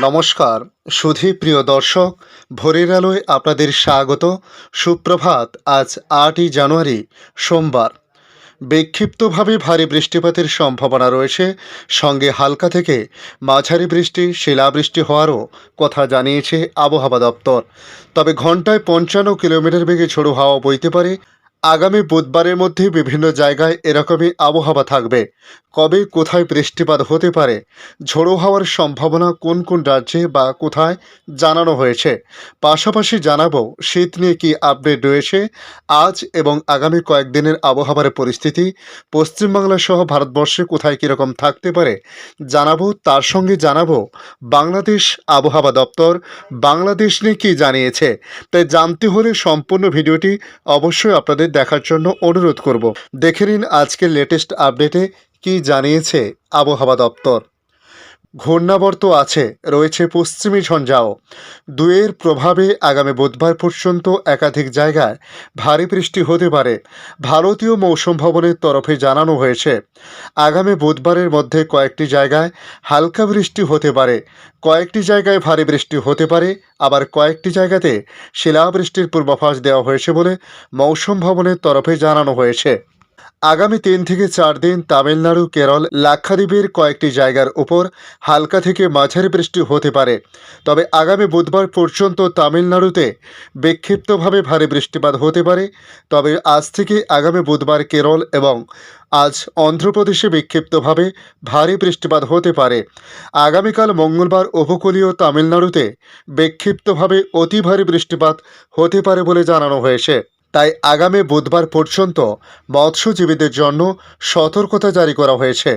নমস্কার, সুধী প্রিয় দর্শক, ভোরের আলোয় আপনাদের স্বাগত। সুপ্রভাত, আজ আটই জানুয়ারি, সোমবার। বিক্ষিপ্তভাবে ভারী বৃষ্টিপাতের সম্ভাবনা রয়েছে। সঙ্গে হালকা থেকে মাঝারি বৃষ্টি, শিলাবৃষ্টি হওয়ারও কথা জানিয়েছে আবহাওয়া দপ্তর। তবে ঘন্টায় পঞ্চান্ন কিলোমিটার বেগে ঝোড়ো হাওয়া বইতে পারে। আগামী বুধবারের মধ্যে বিভিন্ন জায়গায় এরকমই আবহাওয়া থাকবে। কবে কোথায় বৃষ্টিপাত হতে পারে? ঝোড়ো হওয়ার সম্ভাবনা কোন কোন রাজ্যে বা কোথায় জানানো হয়েছে? পাশাপাশি জানাব, শীত নিয়ে কি আপডেট রয়েছে? আজ এবং আগামী কয়েকদিনের আবহাওয়ার পরিস্থিতি, পশ্চিমবাংলা সহ ভারতবর্ষে কোথায় কীরকম থাকতে পারে জানাব, তার সঙ্গে জানাব, বাংলাদেশ আবহাওয়া দপ্তর বাংলাদেশ নিয়ে কী জানিয়েছে। তাই জানতে হলে সম্পূর্ণ ভিডিওটি অবশ্যই আপনাদের দেখার জন্য অনুরোধ করব। দেখে নিন আজকের লেটেস্ট আপডেটে কি জানিয়েছে আবহাওয়া দপ্তর। ঘূর্ণাবর্ত আছে, রয়েছে পশ্চিমী ঝঞ্ঝাও। দুয়ের প্রভাবে আগামী বুধবার পর্যন্ত একাধিক জায়গায় ভারী বৃষ্টি হতে পারে। ভারতীয় মৌসুম ভবনের তরফে জানানো হয়েছে, আগামী বুধবারের মধ্যে কয়েকটি জায়গায় হালকা বৃষ্টি হতে পারে। কয়েকটি জায়গায় ভারী বৃষ্টি হতে পারে, আবার কয়েকটি জায়গাতে শিলাবৃষ্টির পূর্বাভাস দেওয়া হয়েছে বলে মৌসুম ভবনের তরফে জানানো হয়েছে। আগামী তিন থেকে চার দিন তামিলনাড়ু, কেরল, লাক্ষাদ্বীপের কয়েকটি জায়গার উপর হালকা থেকে মাঝারি বৃষ্টি হতে পারে। তবে আগামী বুধবার পর্যন্ত তামিলনাড়ুতে বিক্ষিপ্তভাবে ভারী বৃষ্টিপাত হতে পারে। তবে আজ থেকে আগামী বুধবার কেরল এবং আজ অন্ধ্রপ্রদেশে বিক্ষিপ্তভাবে ভারী বৃষ্টিপাত হতে পারে। আগামীকাল মঙ্গলবার উপকূলীয় তামিলনাড়ুতে বিক্ষিপ্তভাবে অতি ভারী বৃষ্টিপাত হতে পারে বলে জানানো হয়েছে। তাই আগামী বুধবার পর্যন্ত মৎস্যজীবীদের জন্য সতর্কতা জারি করা হয়েছে।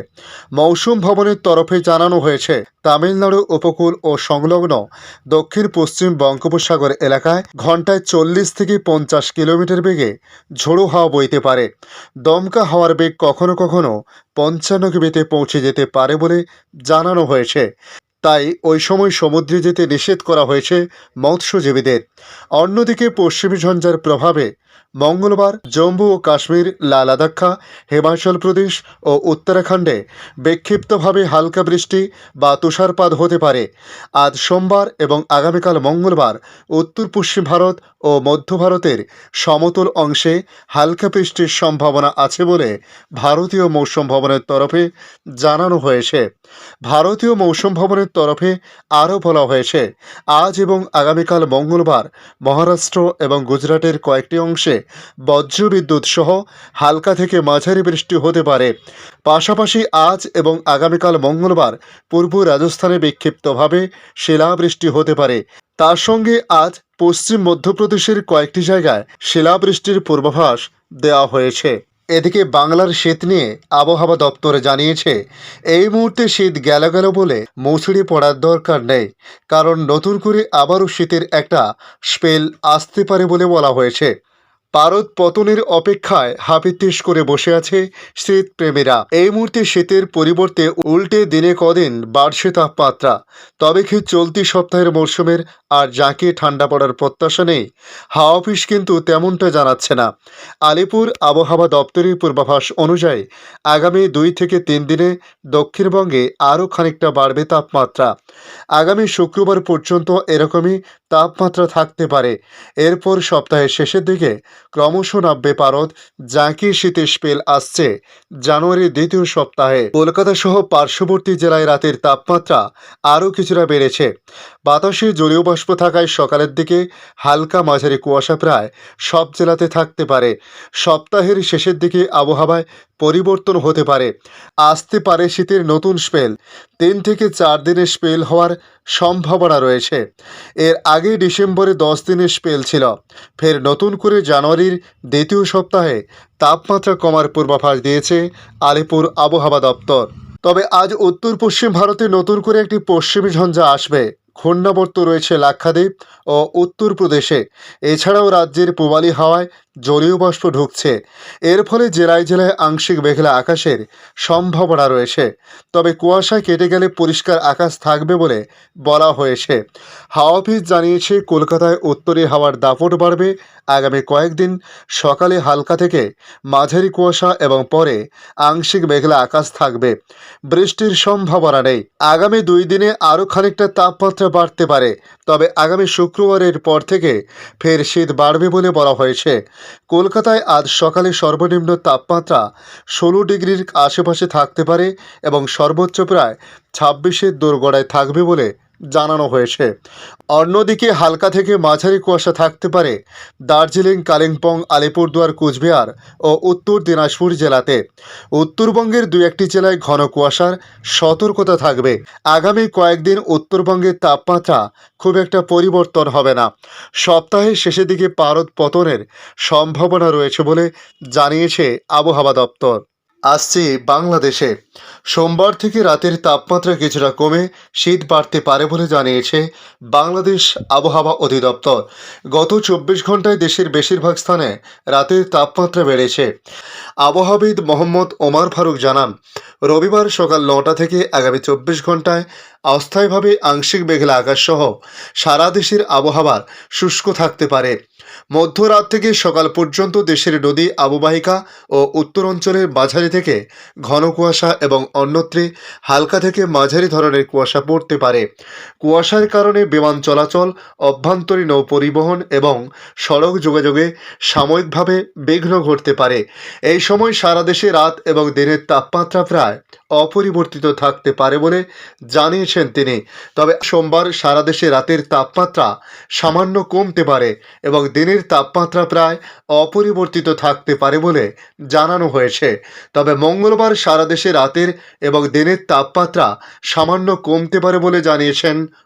মৌসুম ভবনের তরফে জানানো হয়েছে, তামিলনাড়ু উপকূল ও সংলগ্ন দক্ষিণ পশ্চিম বঙ্গোপসাগর এলাকায় ঘন্টায় চল্লিশ থেকে পঞ্চাশ কিলোমিটার বেগে ঝোড়ো হাওয়া বইতে পারে। দমকা হাওয়ার বেগ কখনো কখনো পঞ্চান্ন কিবিতে পৌঁছে যেতে পারে বলে জানানো হয়েছে। তাই ওই সময় সমুদ্রে যেতে নিষেধ করা হয়েছে মৎস্যজীবীদের। অন্যদিকে পশ্চিমী ঝঞ্ঝার প্রভাবে মঙ্গলবার জম্মু ও কাশ্মীর লাদাখা, হিমাচল প্রদেশ ও উত্তরাখণ্ডে বিক্ষিপ্তভাবে হালকা বৃষ্টি বা তুষারপাত হতে পারে। আজ সোমবার এবং আগামীকাল মঙ্গলবার উত্তর পশ্চিম ভারত ও মধ্য ভারতের সমতল অংশে হালকা বৃষ্টির সম্ভাবনা আছে বলে ভারতীয় মৌসুম ভবনের তরফে জানানো হয়েছে। ভারতীয় মৌসুম ভবনের তরফে আরও বলা হয়েছে, আজ এবং আগামীকাল মঙ্গলবার মহারাষ্ট্র এবং গুজরাটের কয়েকটি অংশে বজ্রবিদ্যুৎ সহ হালকা থেকে মাঝারি বৃষ্টি হতে পারে। পাশাপাশি আজ এবং আগামীকাল মঙ্গলবার পূর্ব রাজস্থানে বিক্ষিপ্তভাবে শিলাবৃষ্টি হতে পারে। তার সঙ্গে আজ পশ্চিম মধ্যপ্রদেশের কয়েকটি জায়গায় শিলাবৃষ্টির পূর্বাভাস দেওয়া হয়েছে। এদিকে বাংলার শীত নিয়ে আবহাওয়া দপ্তর জানিয়েছে, এই মুহূর্তে শীত গেল গেল বলে মৌসুরি পড়ার দরকার নেই। কারণ নতুন করে আবারও শীতের একটা স্পেল আসতে পারে বলে বলা হয়েছে। পারদ পতনের অপেক্ষায় হাপিত্তিস করে বসে আছে শীত প্রেমীরা। এই মুহূর্তে শীতের পরিবর্তে উল্টে দিনে কদিন বাড়ছে তাপমাত্রা। তবে কি চলতি সপ্তাহের মরশুমের আর জাঁকিয়ে ঠান্ডা পড়ার প্রত্যাশা নেই? হাওয়া অফিস কিন্তু তেমনটা জানাচ্ছে না। আলিপুর আবহাওয়া দপ্তরের পূর্বাভাস অনুযায়ী আগামী দুই থেকে তিন দিনে দক্ষিণবঙ্গে আরও খানিকটা বাড়বে তাপমাত্রা। আগামী শুক্রবার পর্যন্ত এরকমই তাপমাত্রা থাকতে পারে। এরপর সপ্তাহের শেষের দিকে ক্রমশ নামবে পারদ জাঁকির শীতের স্পেল আসছে। জানুয়ারির দ্বিতীয় সপ্তাহে কলকাতা সহ পার্শ্ববর্তী জেলায় রাতের তাপমাত্রা আরও কিছুটা বেড়েছে। বাতাসে জলীয় বাষ্প থাকায় সকালের দিকে হালকা মাঝারি কুয়াশা প্রায় সব জেলাতে থাকতে পারে। সপ্তাহের শেষের দিকে আবহাওয়ায় পরিবর্তন হতে পারে। আসতে পারে শীতের নতুন স্পেল। তিন থেকে চার দিনের স্পেল হওয়ার সম্ভাবনা রয়েছে। এর আগে ডিসেম্বরে দশ দিনের স্পেল ছিল। ফের নতুন করে জানুয়ারির দ্বিতীয় সপ্তাহে তাপমাত্রা কমার পূর্বাভাস দিয়েছে আলিপুর আবহাওয়া দপ্তর। তবে আজ উত্তর পশ্চিম ভারতে নতুন করে একটি পশ্চিমী ঝঞ্ঝা আসবে। ঘূর্ণাবর্ত রয়েছে লাক্ষাদ্বীপ ও উত্তরপ্রদেশে এছাড়াও রাজ্যের পূবালি হাওয়ায় জলীয় বাষ্প ঢুকছে। এর ফলে জেলায় জেলায় আংশিক মেঘলা আকাশের সম্ভাবনা রয়েছে। তবে কুয়াশা কেটে গেলে পরিষ্কার আকাশ থাকবে বলে বলা হয়েছে। হাওয়া অফিস জানিয়েছে, কলকাতায় উত্তরে হাওয়ার দাপট বাড়বে। আগামী কয়েকদিন সকালে হালকা থেকে মাঝারি কুয়াশা এবং পরে আংশিক মেঘলা আকাশ থাকবে। বৃষ্টির সম্ভাবনা নেই। আগামী দুই দিনে আরও খানিকটা তাপমাত্রা বাড়তে পারে। তবে আগামী শুক্রবারের পর থেকে ফের শীত বাড়বে বলে বলা হয়েছে। কলকাতায় আজ সকালে সর্বনিম্ন তাপমাত্রা ষোলো ডিগ্রির আশেপাশে থাকতে পারে এবং সর্বোচ্চ প্রায় ছাব্বিশের দোরগড়ায় থাকবে বলে জানানো হয়েছে। অন্যদিকে হালকা থেকে মাঝারি কুয়াশা থাকতে পারে দার্জিলিং, কালিম্পং, আলিপুরদুয়ার, কুচবিহার ও উত্তর দিনাজপুর জেলাতে। উত্তরবঙ্গের দু একটি জেলায় ঘন কুয়াশার সতর্কতা থাকবে। আগামী কয়েকদিন উত্তরবঙ্গের তাপমাত্রা খুব একটা পরিবর্তন হবে না। সপ্তাহের শেষের দিকে পারদ পতনের সম্ভাবনা রয়েছে বলে জানিয়েছে আবহাওয়া দপ্তর। আসছে বাংলাদেশে। সোমবার থেকে রাতের তাপমাত্রা কিছুটা কমে, শীত বাড়তে পারে বলে জানিয়েছে বাংলাদেশ আবহাওয়া অধিদপ্তর। গত চব্বিশ ঘন্টায় দেশের বেশিরভাগ স্থানে রাতের তাপমাত্রা বেড়েছে। আবহাওয়াবিদ মোহাম্মদ ওমার ফারুক জানান রবিবার সকাল নটা থেকে আগামী চব্বিশ ঘন্টায় অস্থায়ীভাবে আংশিক মেঘলা আকাশসহ সারা দেশের আবহাওয়ার শুষ্ক থাকতে পারে। মধ্যরাত থেকে সকাল পর্যন্ত দেশের নদী আববাহিকা ও উত্তর অঞ্চলের মাঝারি থেকে ঘন কুয়াশা এবং অন্যত্রে হালকা থেকে মাঝারি ধরনের কুয়াশা পড়তে পারে। কুয়াশার কারণে বিমান চলাচল, অভ্যন্তরীণ নৌ পরিবহন এবং সড়ক যোগাযোগে সাময়িকভাবে বিঘ্ন ঘটতে পারে। এই সময় সারা দেশে রাত এবং দিনের তাপমাত্রা প্রায় অপরিবর্তিত থাকতে পারে বলে জানিয়েছেন তিনি। তবে সোমবার সারা দেশে রাতের তাপমাত্রা সামান্য কমতে পারে এবং দিনের তাপমাত্রা প্রায় অপরিবর্তিত থাকতে পারে বলে জানানো হয়েছে। তবে মঙ্গলবার সারা দেশে রাতের এবং দিনের তাপমাত্রা সামান্য কমতে পারে বলে জানিয়েছেন